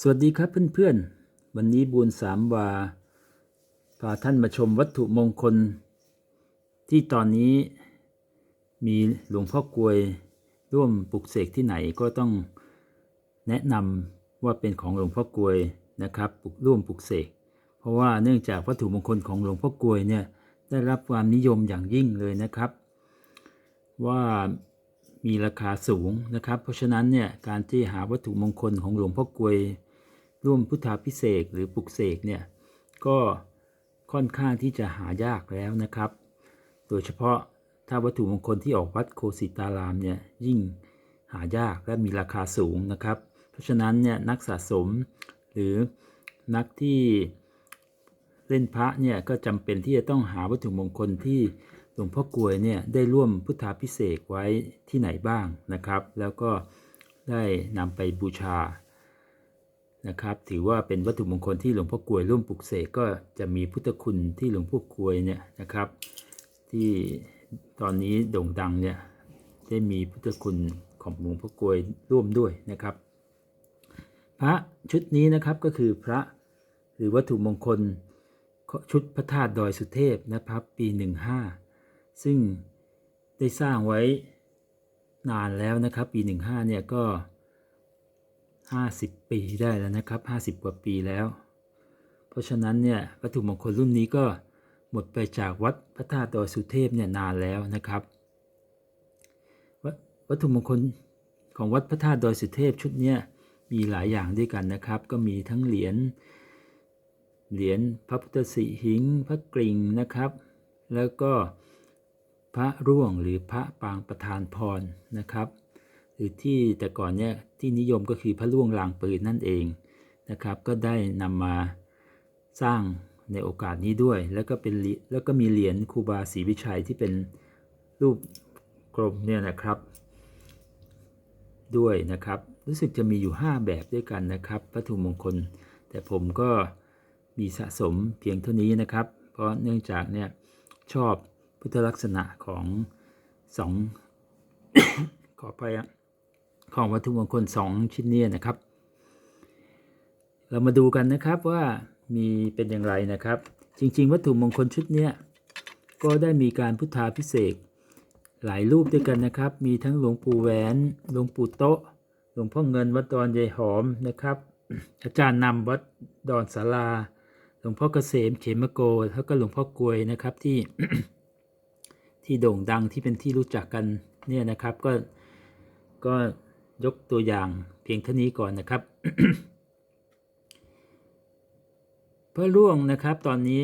สวัสดีครับเพื่อนๆ วันนี้บูญสามวา พาท่านมาชมวัตถุมงคล ที่ตอนนี้มีหลวงพ่อกลวยร่วมปลุกเสกที่ไหนก็ต้องแนะนำว่าเป็นของหลวงพ่อกลวยนะครับปลุกร่วมปลุกเสก เพราะว่าเนื่องจากวัตถุมงคลของหลวงพ่อกลวยเนี่ยได้รับความนิยมอย่างยิ่งเลยนะครับ ว่ามีราคาสูงนะครับ เพราะฉะนั้นเนี่ยการที่หาวัตถุมงคลของหลวงพ่อกลวย ร่วมพุทธาพิเศษหรือปลุกเสกเนี่ยก็ค่อนข้างที่จะหายากแล้วนะครับ โดยเฉพาะถ้าวัตถุมงคลที่ออกวัดโคสิตารามเนี่ยยิ่งหายากและมีราคาสูงนะครับ เพราะฉะนั้นเนี่ยนักสะสมหรือนักที่เล่นพระเนี่ยก็จำเป็นที่จะต้องหาวัตถุมงคลที่หลวงพ่อกลวยเนี่ยได้ร่วมพุทธาพิเศษไว้ที่ไหนบ้างนะครับ แล้วก็ได้นำไปบูชา นะครับ ถือว่าเป็นวัตถุมงคลที่หลวงพ่อกลวยร่วมปลุกเสกก็จะมีพุทธคุณที่หลวงพ่อกลวยเนี่ยนะครับ ที่ตอนนี้โด่งดังเนี่ยได้มีพุทธคุณของหลวงพ่อกลวยร่วมด้วยนะครับ พระชุดนี้นะครับก็คือพระหรือวัตถุมงคลชุดพระธาตุดอยสุเทพนะครับ ปี 15 ซึ่งได้สร้างไว้นานแล้วนะครับ ปี 15เนี่ยก็ 50 ปีได้แล้วนะครับ 50 กว่าปีแล้ว เพราะฉะนั้นเนี่ยวัตถุมงคลรุ่นนี้ก็หมดไปจากวัดพระธาตุดอยสุเทพเนี่ยนานแล้วนะครับววัตถุมงคลของวัดพระธาตุดอยสุเทพชุดเนี้ยมีหลายอย่างด้วยกันนะครับ ก็มีทั้งเหรียญเหรียญพระพุทธสิหิงพระกริ่งนะครับ แล้วก็พระร่วงหรือพระปางประธานพรนะครับ หรือที่แต่ก่อนเนี่ยที่นิยมก็คือพระล่วงลางปืนนั่นเองนะครับ ก็ได้นำมาสร้างในโอกาสนี้ด้วย แล้วก็เป็นแล้วก็มีเหรียญครูบาศรีวิชัยที่เป็นรูปกลมเนี่ยนะครับ ด้วยนะครับ รู้สึกจะมีอยู่ 5 แบบด้วยกันนะครับวัตถุมงคล แต่ผมก็มีสะสมเพียงเท่านี้นะครับ เพราะเนื่องจากเนี่ยชอบพุทธลักษณะของสองขอไปอะ ของวัตถุมงคลสองชิ้นนี้นะครับ เรามาดูกันนะครับว่ามีเป็นอย่างไรนะครับ จริง ๆ วัตถุมงคลชุดเนี้ยก็ได้มีการพุทธาพิเศษหลายรูปด้วยกันนะครับ มีทั้งหลวงปู่แหวน หลวงปู่โตะหลวงพ่อเงินวัดดอนยายหอมนะครับ อาจารย์นำวัดดอนศาลา หลวงพ่อเกษมเขมโก แล้วก็หลวงพ่อกลวยนะครับที่ที่โด่งดังที่เป็นที่รู้จักกันเนี่ยนะครับก็ก็ ยกตัวอย่างเพียงเท่านี้ก่อนนะครับ พระร่วงนะครับตอนนี้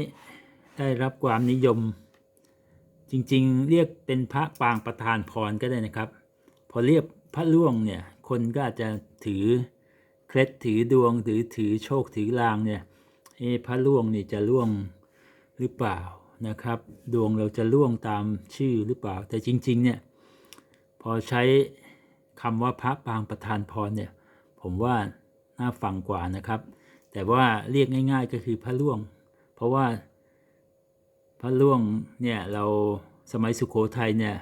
ได้รับความนิยม จริงๆ เรียกเป็นพระปางประธานพรก็ได้นะครับ พอเรียกพระร่วงเนี่ยคนก็อาจจะถือเคล็ดถือดวงถือถือโชคถือลางเนี่ยเอพระร่วงนี่จะร่วงหรือเปล่านะครับ ดวงเราจะร่วงตามชื่อหรือเปล่า แต่จริง ๆ เนี่ยพอใช้ คำว่าพระปางประธานพรเนี่ยผมว่าน่าฟังกว่านะครับ แต่ว่าเรียกง่าย ๆ ก็คือพระร่วง เพราะว่าพระร่วงเนี่ยเราสมัยสุโขทัยเนี่ย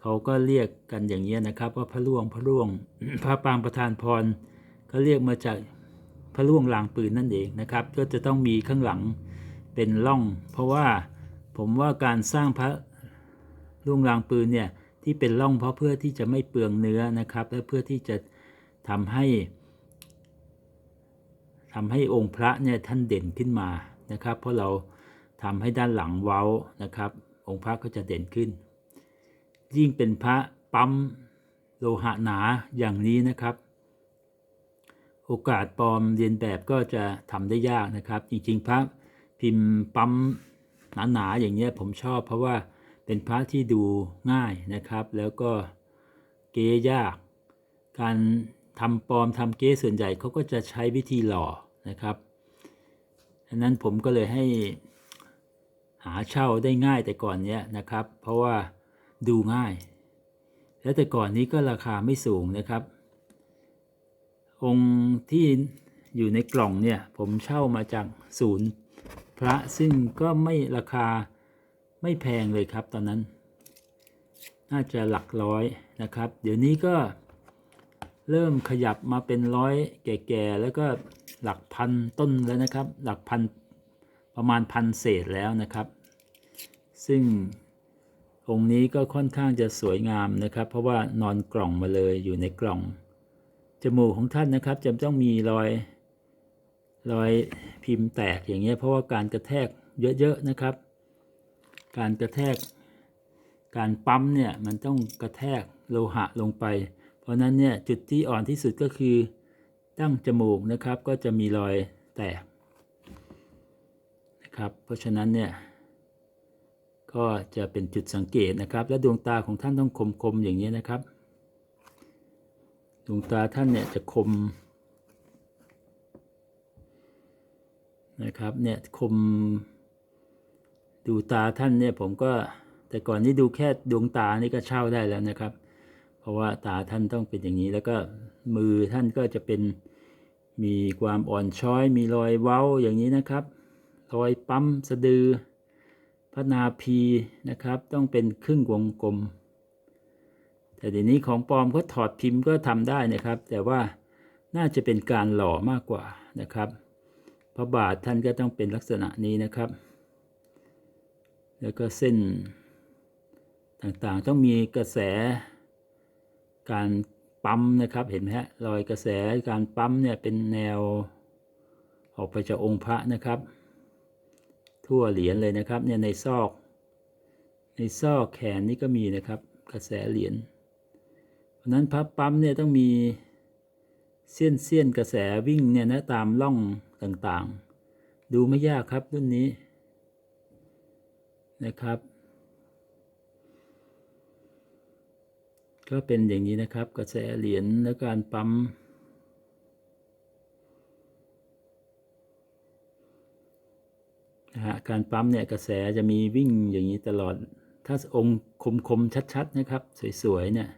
เขาก็เรียกกันอย่างนี้นะครับ ว่าพระร่วงพระร่วงพระปางประธานพรเขาเรียกมาจากพระร่วงลางปืนนั่นเองนะครับ ก็จะต้องมีข้างหลังเป็นร่อง เพราะว่าผมว่าการสร้างพระร่วงลางปืนเนี่ย ที่เป็นร่องเพราะเพื่อที่จะไม่เปลืองเนื้อนะครับ และเพื่อที่จะทำให้ทำให้องค์พระเนี่ยท่านเด่นขึ้นมานะครับ เพราะเราทำให้ด้านหลังเว้านะครับ องค์พระก็จะเด่นขึ้น ยิ่งเป็นพระปั๊มโลหะหนาอย่างนี้นะครับ โอกาสปลอมเรียนแบบก็จะทำได้ยากนะครับ จริงๆพระพิมพ์ปั๊มหนาๆอย่างเงี้ยผมชอบเพราะว่า เป็นพระที่ดูง่ายนะครับ แล้วก็เก๊ยาก การทำปลอมทำเก๊ส่วนใหญ่เขาก็จะใช้วิธีหล่อนะครับอันนั้นผมก็เลยให้หาเช่าได้ง่ายแต่ก่อนเนี้ยนะครับ เพราะว่าดูง่าย แล้วแต่ก่อนนี้ก็ราคาไม่สูงนะครับ องค์ที่อยู่ในกล่องเนี่ยผมเช่ามาจากศูนย์พระซึ่งก็ไม่ราคา ไม่แพงเลยครับตอนนั้น น่าจะหลักร้อยนะครับ เดี๋ยวนี้ก็เริ่มขยับมาเป็นร้อยแก่ๆแล้วก็หลักพันต้นแล้วนะครับ หลักพันประมาณพันเศษแล้วนะครับ ซึ่งองค์นี้ก็ค่อนข้างจะสวยงามนะครับ เพราะว่านอนกล่องมาเลยอยู่ในกล่อง จมูกของท่านนะครับจะต้องมีรอยรอยพิมพ์แตกอย่างเงี้ยเพราะว่าการกระแทกเยอะๆนะครับ การกระแทก การปั๊มเนี่ยมันต้องกระแทกโลหะลงไป เพราะนั้นเนี่ยจุดที่อ่อนที่สุดก็คือตั้งจมูกนะครับก็จะมีรอยแตกนะครับ เพราะฉะนั้นเนี่ยก็จะเป็นจุดสังเกตนะครับ และดวงตาของท่านต้องคมๆอย่างนี้นะครับ ดวงตาท่านเนี่ยจะคมนะครับเนี่ยคม ดูตาท่านเนี่ยผมก็แต่ก่อนนี้ดูแค่ดวงตานี่ก็เช่าได้แล้วนะครับ เพราะว่าตาท่านต้องเป็นอย่างนี้แล้วก็มือท่านก็จะเป็นมีความอ่อนช้อย มีรอยเว้าอย่างนี้นะครับ รอยปั๊มสะดือพระนาพีนะครับ ต้องเป็นครึ่งวงกลม แต่เดี๋ยวนี้ของปลอมเขาถอดพิมพ์ก็ทำได้นะครับ แต่ว่าน่าจะเป็นการหล่อมากกว่านะครับ พระบาทท่านก็ต้องเป็นลักษณะนี้นะครับ แล้วก็เส้นต่างๆ ต้องมีกระแสการปั๊มนะครับเห็นไหมฮะรอยกระแสการปั๊มเนี่ยเป็นแนวออกไปจากองค์พระนะครับ ทั่วเหรียญเลยนะครับเนี่ยในซอก ในซอกแขนนี่ก็มีนะครับกระแสเหรียญเพราะนั้นพับปั๊มเนี่ยต้องมีเส้นเส้นกระแสวิ่งเนี่ยนะตามร่องต่างๆ ดูไม่ยากครับรุ่นนี้ นะครับ ก็เป็นอย่างนี้นะครับ กระแสเหรียญและการปั๊ม นะฮะ การปั๊มเนี่ยกระแสจะมีวิ่งอย่างนี้ตลอด ถ้าองค์คมๆชัดๆนะครับ สวยๆเนี่ย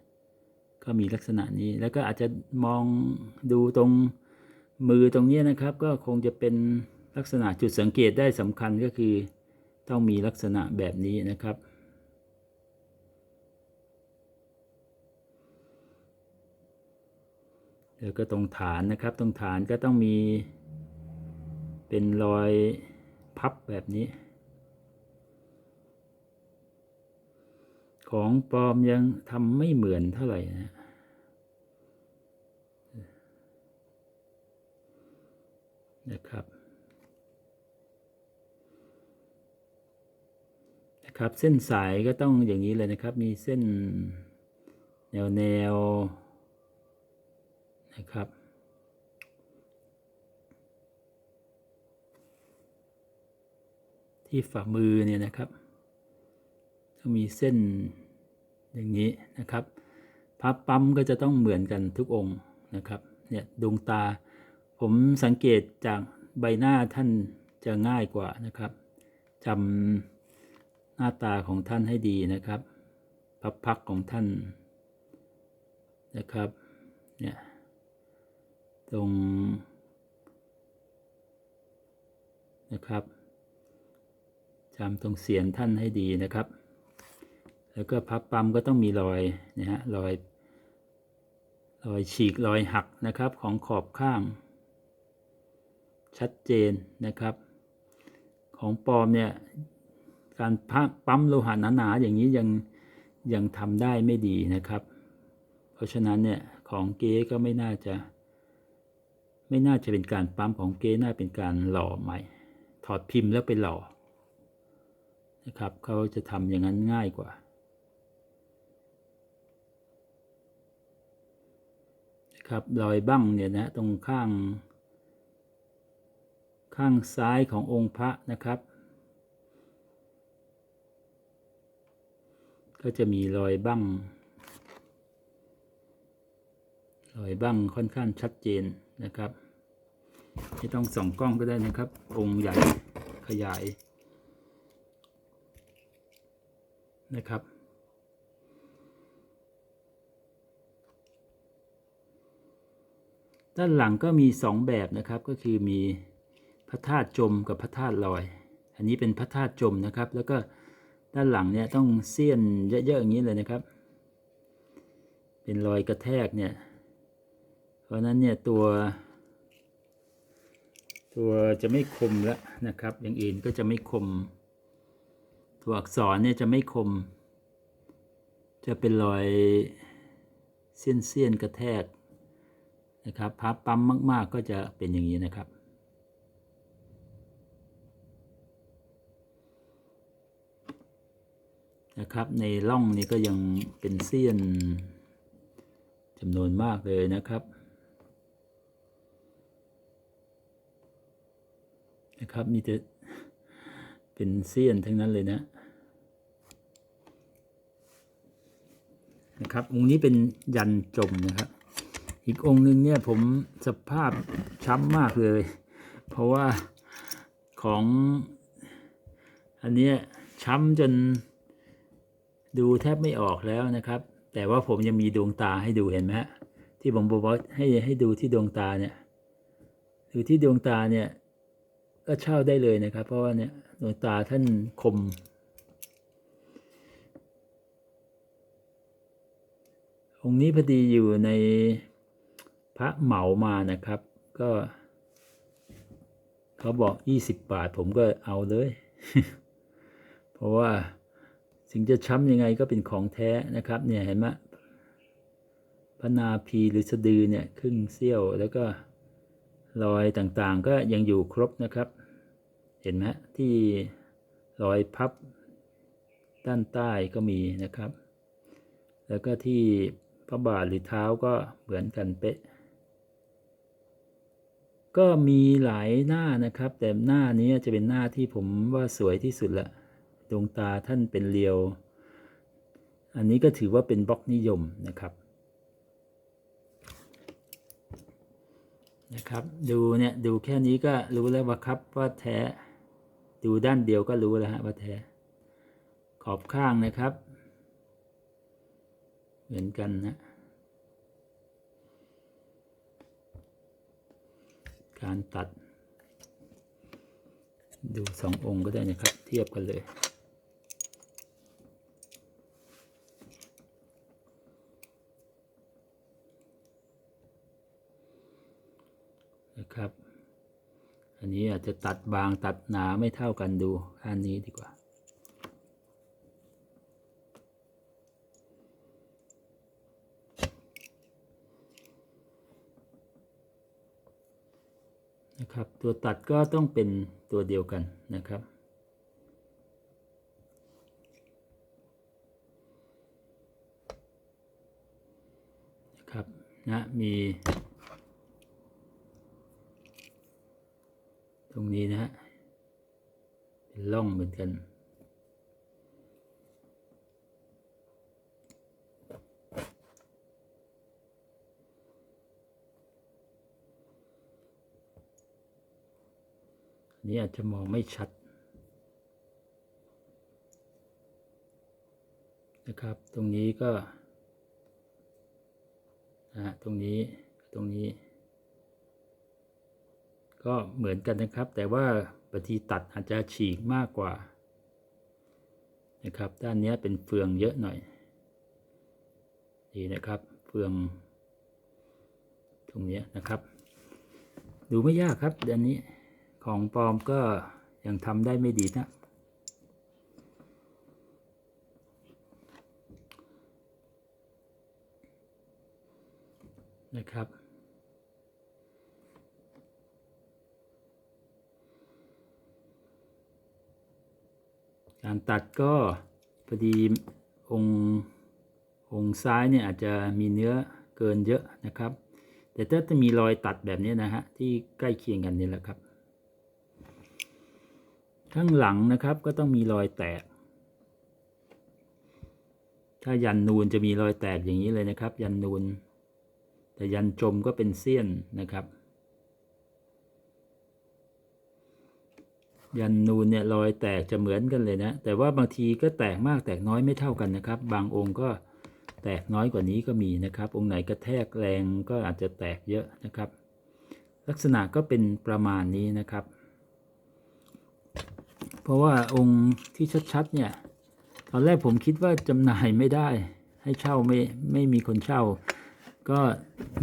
ก็มีลักษณะนี้แล้วก็อาจจะมองดูตรงมือตรงนี้นะครับ ก็คงจะเป็นลักษณะจุดสังเกตได้สำคัญก็คือ ต้องมีลักษณะแบบนี้นะครับ แล้วก็ตรงฐานนะครับ ตรงฐานก็ต้องมี เป็นรอยพับแบบนี้ ของปลอมยังทำไม่เหมือนเท่าไหร่นะนะครับนะ ครับเส้นสายก็ต้องอย่างนี้เลยนะครับ มีเส้นแนวแนวนะครับ ที่ฝ่ามือเนี่ยนะครับต้องมีเส้นอย่างนี้นะครับพับปั๊มก็จะต้องเหมือนกันทุกองค์นะครับเนี่ยดวงตา ผมสังเกตจากใบหน้าท่านจะง่ายกว่านะครับจำ หน้าตาของท่านให้ดีนะครับพับพักของท่านนะครับเนี่ยตรงนะครับจำตรงเสียนท่านให้ดีนะครับ แล้วก็พับปั๊มก็ต้องมีรอยนะฮะรอยรอยฉีกรอยหักนะครับของขอบข้าง ชัดเจนนะครับ ของปลอมเนี่ย การปั๊มโลหะหนาๆอย่างนี้ยังยังทำได้ไม่ดีนะครับ เพราะฉะนั้นเนี่ยของเก๊ก็ไม่น่าจะ ไม่น่าจะเป็นการปั๊มของเก๊น่าเป็นการหล่อใหม่ ถอดพิมพ์แล้วไปหล่อนะครับเขาจะทำอย่างนั้นง่ายกว่าครับรอยบั้งเนี่ยนะตรงข้าง ข้างซ้ายขององค์พระนะครับ ก็จะมีรอยบั้งรอยบั้งค่อนข้างชัดเจนนะครับไม่ต้องส่องกล้องก็ได้นะครับ องค์ใหญ่ขยายนะครับ ด้านหลังก็มีสองแบบนะครับก็คือมีพระธาตุจมกับพระธาตุลอย อันนี้เป็นพระธาตุจมนะครับ แล้วก็ ด้านหลังเนี่ยต้องเสี้ยนเยอะๆอย่างนี้เลยนะครับ เป็นรอยกระแทกเนี่ย เพราะนั้นเนี่ยตัว ตัวจะไม่คมแล้วนะครับ อย่างอื่นก็จะไม่คม ตัวอักษรเนี่ยจะไม่คม จะเป็นรอยเสี้ยนเสี้ยนๆกระแทกนะครับพับปั๊มมาก ๆ ก็จะเป็นอย่างนี้นะครับ นะครับ ในร่องนี้ก็ยังเป็นเสี้ยนจำนวนมากเลยนะครับนะครับมีแต่เป็นเสี้ยนทั้งนั้นเลยนะนะครับองค์นี้เป็นยันจมนะครับ อีกองค์หนึ่งเนี่ยผมสภาพช้ำมากเลย เพราะว่าของอันเนี้ยช้ำจน ดูแทบไม่ออกแล้วนะครับ แต่ว่าผมยังมีดวงตาให้ดูเห็นไหมฮะที่ผมบอกให้ให้ดูที่ดวงตาเนี่ยดูที่ดวงตาเนี่ยก็เช่าได้เลยนะครับ เพราะว่าเนี่ยดวงตาท่านคม องค์นี้พอดีอยู่ในพระเหมามานะครับ ก็เขาบอก20บาทผมก็เอาเลย เพราะว่า ถึงจะช้ำยังไงก็เป็นของแท้นะครับเนี่ยเห็นไหมพระนาพีหรือสะดือเนี่ยครึ่งเสี้ยวแล้วก็รอยต่างๆ ก็ยังอยู่ครบนะครับ เห็นไหมที่รอยพับด้านใต้ก็มีนะครับ แล้วก็ที่พระบาทหรือเท้าก็เหมือนกันเป๊ะ ก็มีหลายหน้านะครับ แต่หน้านี้จะเป็นหน้าที่ผมว่าสวยที่สุดละ ดวงตาท่านเป็นเรียว อันนี้ก็ถือว่าเป็นบล็อกนิยมนะครับนะครับ ดูเนี่ยดูแค่นี้ก็รู้แล้วว่าครับว่าแท้ดูด้านเดียวก็รู้แล้วฮะว่าแท้ ขอบข้างนะครับ เหมือนกันนะการตัด ดูสององค์ก็ได้นะครับ เทียบกันเลย นะครับ อันนี้อาจจะตัดบางตัดหนาไม่เท่ากันดูอันนี้ดีกว่า นะครับ ตัวตัดก็ต้องเป็นตัวเดียวกันนะครับนะครับนะมี รงนี้นะฮะเป็นร่องเหมือนกันอันนี้อาจจะมองไม่ชัดนะครับ ตรงนี้ก็นะฮะตรงนี้ ตรงนี้ ก็เหมือนกันนะครับ แต่ว่าบางทีตัดอาจจะฉีกมากกว่านะครับ ด้านนี้เป็นเฟืองเยอะหน่อยนี่นะครับ เฟือง ตรงนี้นะครับ ดูไม่ยากครับด้านนี้ของปลอมก็ยังทำได้ไม่ดีนะนะครับ การตัดก็พอดีองค์องซ้ายเนี่ยอาจจะมีเนื้อเกินเยอะนะครับ แต่ถ้าจะมีรอยตัดแบบนี้นะฮะที่ใกล้เคียงกันนี่แหละครับ ข้างหลังนะครับก็ต้องมีรอยแตก ถ้ายันนูนจะมีรอยแตกอย่างนี้เลยนะครับ ยันนูน แต่ยันจมก็เป็นเสี้ยนนะครับ ยันนูนเนี่ยรอยแตกจะเหมือนกันเลยนะ แต่ว่าบางทีก็แตกมากแตกน้อยไม่เท่ากันนะครับ บางองค์ก็แตกน้อยกว่านี้ก็มีนะครับ องค์ไหนกระแทกแรงก็อาจจะแตกเยอะนะครับ ลักษณะก็เป็นประมาณนี้นะครับ เพราะว่าองค์ที่ชัดๆเนี่ยตอนแรกผมคิดว่าจำหน่ายไม่ได้ ให้เช่าไม่ไม่มีคนเช่า ก็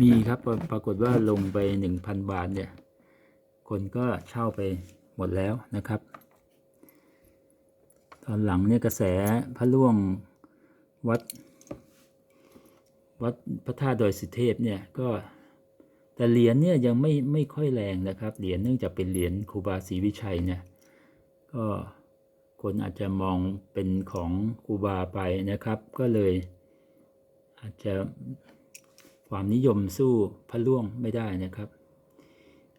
มีครับปรปรากฏว่าลงไปหนึ่งพันบาทเนี่ย คนก็เช่าไป หมดแล้วนะครับ ตอนหลังเนี่ยกระแสพระล่วงวัด วัดพระธาตุดอยสุเทพเนี่ยก็แต่เหรียญเนี่ยยังไม่ไม่ค่อยแรงนะครับเหรียญเนื่องจากเป็นเหรียญครูบาศรีวิชัยเนี่ยก็คนอาจจะมองเป็นของครูบาไปนะครับ ก็เลย อาจจะความนิยมสู้พระล่วงไม่ได้นะครับ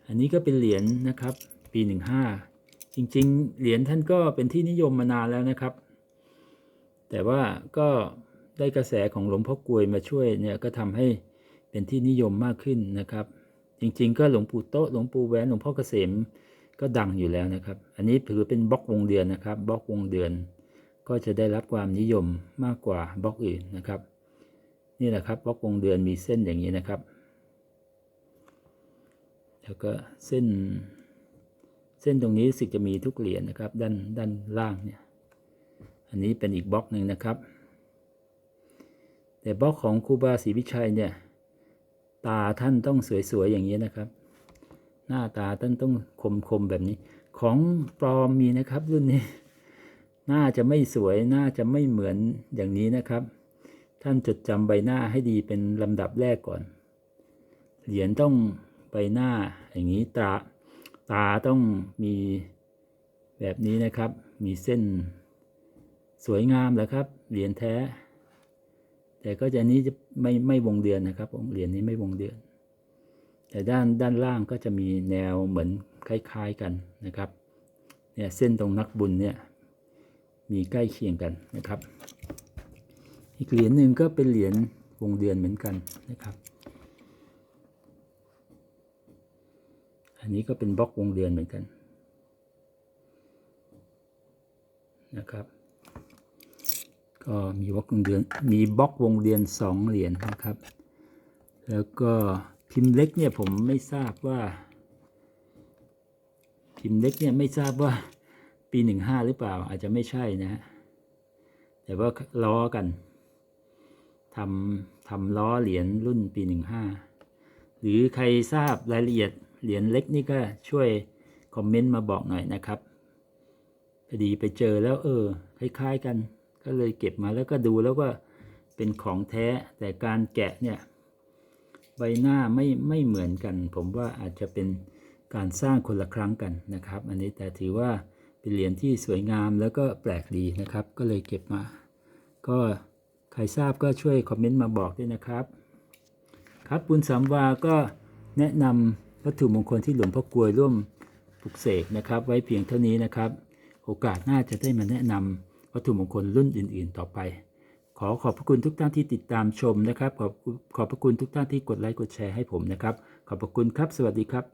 อันนี้ก็เป็นเหรียญนะครับ ปี15จริง ๆ เหรียญท่านก็เป็นที่นิยมมานานแล้วนะครับ แต่ว่าก็ได้กระแสของหลวงพ่อกลวยมาช่วยเนี่ยก็ทำให้เป็นที่นิยมมากขึ้นนะครับ จริง ๆ ก็หลวงปู่โต๊ะหลวงปู่แหวนหลวงพ่อเกษมก็ดังอยู่แล้วนะครับ อันนี้ถือเป็นบล็อกวงเดือนนะครับบล็อกวงเดือน ก็จะได้รับความนิยมมากกว่าบล็อกอื่นนะครับ นี่แหละครับบล็อกวงเดือนมีเส้นอย่างนี้นะครับ แล้วก็เส้น ส้นตรงนี้สึกจะมีทุกเหรียญนะครับ ด้านด้านล่างเนี่ย อันนี้เป็นอีกบล็อกหนึ่งนะครับ แต่บล็อกของครูบาศรีวิชัยเนี่ย ตาท่านต้องสวยๆอย่างนี้นะครับ หน้าตาท่านต้องคมๆแบบนี้ ของปลอมมีนะครับรุ่นนี้น่าจะไม่สวยน่าจะไม่เหมือนอย่างนี้นะครับ ท่านจดจำใบหน้าให้ดีเป็นลำดับแรกก่อน เหรียญต้องใบหน้าอย่างนี้ตรา ตาต้องมีแบบนี้นะครับ มีเส้นสวยงามแหละครับ เหรียญแท้ แต่ก็จะนี้จะไม่ไม่วงเดือนนะครับเหรียญนี้ไม่วงเดือน แต่ด้านด้านล่างก็จะมีแนวเหมือนคล้ายๆกันนะครับ เนี่ยเส้นตรงนักบุญเนี่ยมีใกล้เคียงกันนะครับ อีกเหรียญหนึ่งก็เป็นเหรียญวงเดือนเหมือนกันนะครับ อันนี้ก็เป็นบล็อกวงเดือนเหมือนกันนะครับ ก็มีบล็อกวงเดือนมีบล็อกวงเดือนสองเหรียญนะครับ แล้วก็พิมพ์เล็กเนี่ยผมไม่ทราบว่า พิมพ์เล็กเนี่ยไม่ทราบว่าปีหนึ่งห้าหรือเปล่าอาจจะไม่ใช่นะฮะแต่ว่าล้อกันทำทำล้อเหรียญรุ่นปีหนึ่งห้าหรือใครทราบรายละเอียด เหรียญเล็กนี่ก็ช่วยคอมเมนต์มาบอกหน่อยนะครับพอดีไปเจอแล้วเออคล้าย ๆ กัน ก็เลยเก็บมาแล้วก็ดูแล้วก็เป็นของแท้แต่การแกะเนี่ยใบหน้าไม่ไม่เหมือนกัน ผมว่าอาจจะเป็นการสร้างคนละครั้งกันนะครับ อันนี้แต่ถือว่าเป็นเหรียญที่สวยงามแล้วก็แปลกดีนะครับ ก็เลยเก็บมา ก็ใครทราบก็ช่วยคอมเมนต์มาบอกด้วยนะครับ ครับบุญสามวาก็แนะนำ วัตถุมงคลที่หลวงพ่อกลวยร่วมปลุกเสกนะครับ ไว้เพียงเท่านี้นะครับ โอกาสหน้าจะได้มาแนะนำวัตถุมงคลรุ่นอื่น ๆ ต่อไป ขอขอบพระคุณทุกท่านที่ติดตามชมนะครับ ขอบขอบพระคุณทุกท่านที่กดไลค์กดแชร์ให้ผมนะครับ ขอบพระคุณครับ สวัสดีครับ